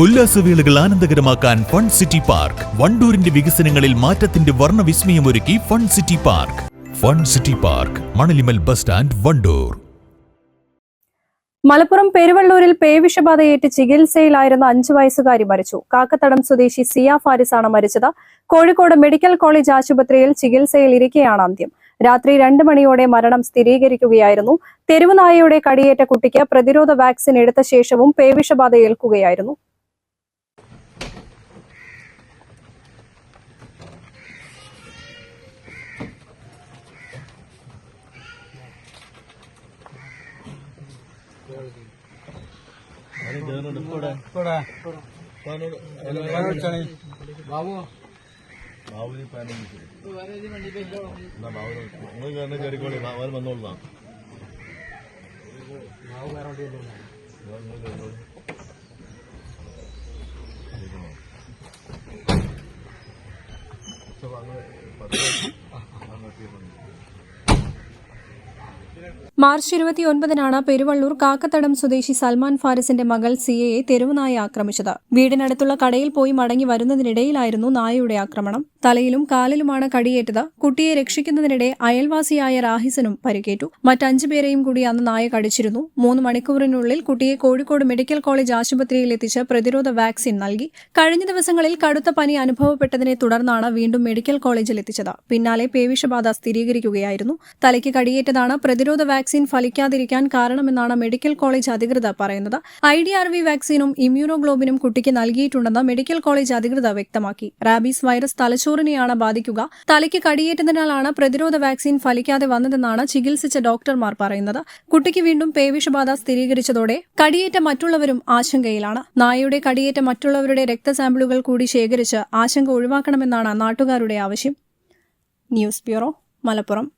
ഉല്ലാസവേളകൾ ആനന്ദകരമാക്കാൻ fun city park. വണ്ടൂരിന്റെ വികസനങ്ങളിൽ മാറ്റത്തിന്റെ വർണവിസ്മയമൊരുക്കി fun city park. Fun city park Manalimal bus stand Wandoor. Malappuram പെരുവള്ളൂരിൽ പേവിഷബാധയേറ്റ് ചികിത്സയിലായിരുന്ന അഞ്ചു വയസ്സുകാരി മരിച്ചു. കാക്കത്തടം സ്വദേശി സിയ ഫാരിസാണ് മരിച്ചത്. കോഴിക്കോട് മെഡിക്കൽ കോളേജ് ആശുപത്രിയിൽ ചികിത്സയിൽ ഇരിക്കെയാണ് അന്ത്യം. രാത്രി രണ്ട് മണിയോടെ മരണം സ്ഥിരീകരിക്കുകയായിരുന്നു. തെരുവുനായയുടെ കടിയേറ്റ കുട്ടിക്ക് പ്രതിരോധ വാക്സിൻ എടുത്ത ശേഷവും പേവിഷബാധ ഏൽക്കുകയായിരുന്നു ബാബു ബാബുവിന് പാനും ബാബു നിങ്ങൾ കയറുന്ന കയറിക്കോളി അവർ വന്നോളാം അങ്ങനെ പത്ത് അങ്ങോട്ടേ മാർച്ച് ഇരുപത്തിയൊൻപതിനാണ് പെരുവള്ളൂർ കാക്കത്തടം സ്വദേശി സൽമാൻ ഫാരിസിന്റെ മകൾ സിയയെ തെരുവുനായ ആക്രമിച്ചത്. വീടിനടുത്തുള്ള കടയിൽ പോയി മടങ്ങി വരുന്നതിനിടയിലായിരുന്നു നായയുടെ ആക്രമണം. തലയിലും കാലിലുമാണ് കടിയേറ്റത്. കുട്ടിയെ രക്ഷിക്കുന്നതിനിടെ അയൽവാസിയായ റാഹിസനും പരിക്കേറ്റു. മറ്റഞ്ചു പേരെയും കൂടി അന്ന് നായ കടിച്ചിരുന്നു. മൂന്ന് മണിക്കൂറിനുള്ളിൽ കുട്ടിയെ കോഴിക്കോട് മെഡിക്കൽ കോളേജ് ആശുപത്രിയിൽ എത്തിച്ച് പ്രതിരോധ വാക്സിൻ നൽകി. കഴിഞ്ഞ ദിവസങ്ങളിൽ കടുത്ത പനി അനുഭവപ്പെട്ടതിനെ തുടർന്നാണ് വീണ്ടും മെഡിക്കൽ കോളേജിൽ എത്തിച്ചത്. പിന്നാലെ പേവിഷബാധ സ്ഥിരീകരിക്കുകയായിരുന്നു. തലയ്ക്ക് കടിയേറ്റതാണ് പ്രതിരോധ വാക്സിൻ ഫലിക്കാതിരിക്കാൻ കാരണമെന്നാണ് മെഡിക്കൽ കോളേജ് അധികൃതർ പറയുന്നത്. ഐ ഡി ആർ വി വാക്സിനും ഇമ്മ്യൂണോഗ്ലോബിനും കുട്ടിക്ക് നൽകിയിട്ടുണ്ടെന്ന് മെഡിക്കൽ കോളേജ് അധികൃതർ വ്യക്തമാക്കി. റാബീസ് വൈറസ് തലച്ചോറിനെയാണ് ബാധിക്കുക. തലയ്ക്ക് കടിയേറ്റതിനാലാണ് പ്രതിരോധ വാക്സിൻ ഫലിക്കാതെ വന്നതെന്നാണ് ചികിത്സിച്ച ഡോക്ടർമാർ പറയുന്നത്. കുട്ടിക്ക് വീണ്ടും പേവിഷബാധ സ്ഥിരീകരിച്ചതോടെ കടിയേറ്റ മറ്റുള്ളവരും ആശങ്കയിലാണ്. നായയുടെ കടിയേറ്റ മറ്റുള്ളവരുടെ രക്തസാമ്പിളുകൾ കൂടി ശേഖരിച്ച് ആശങ്ക ഒഴിവാക്കണമെന്നാണ് നാട്ടുകാരുടെ ആവശ്യം. News bureau Malappuram.